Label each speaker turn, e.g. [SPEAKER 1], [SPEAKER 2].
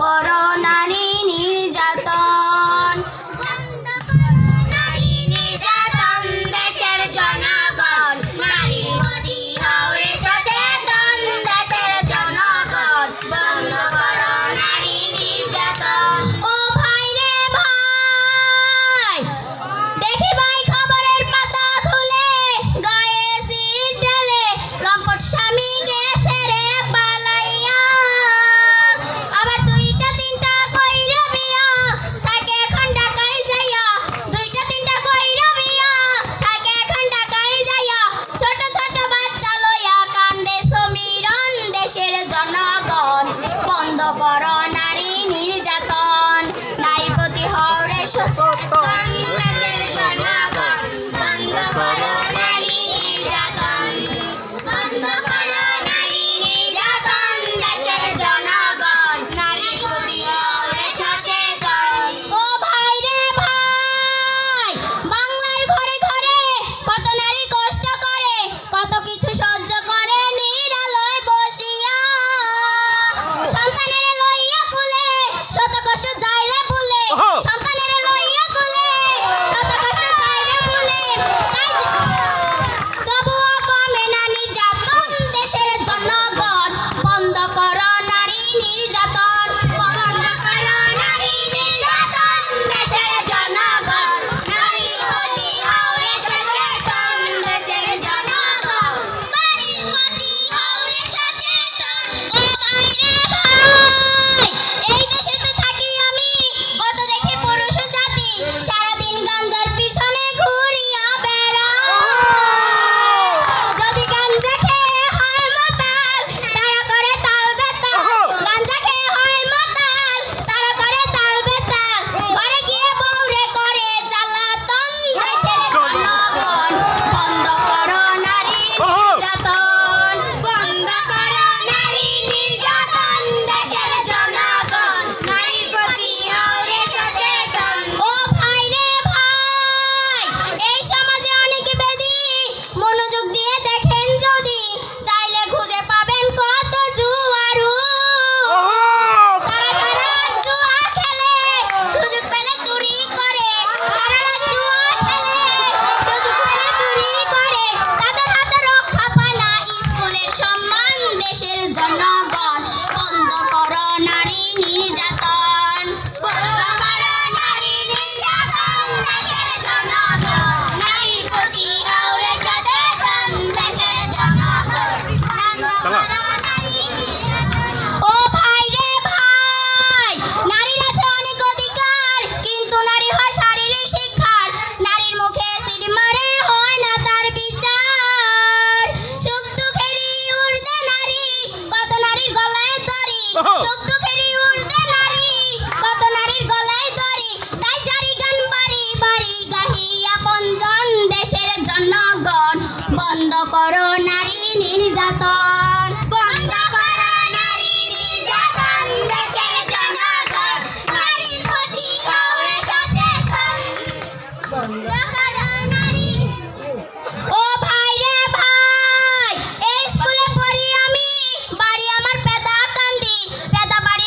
[SPEAKER 1] করো না। para নারী নির্যাতন। বন্ধ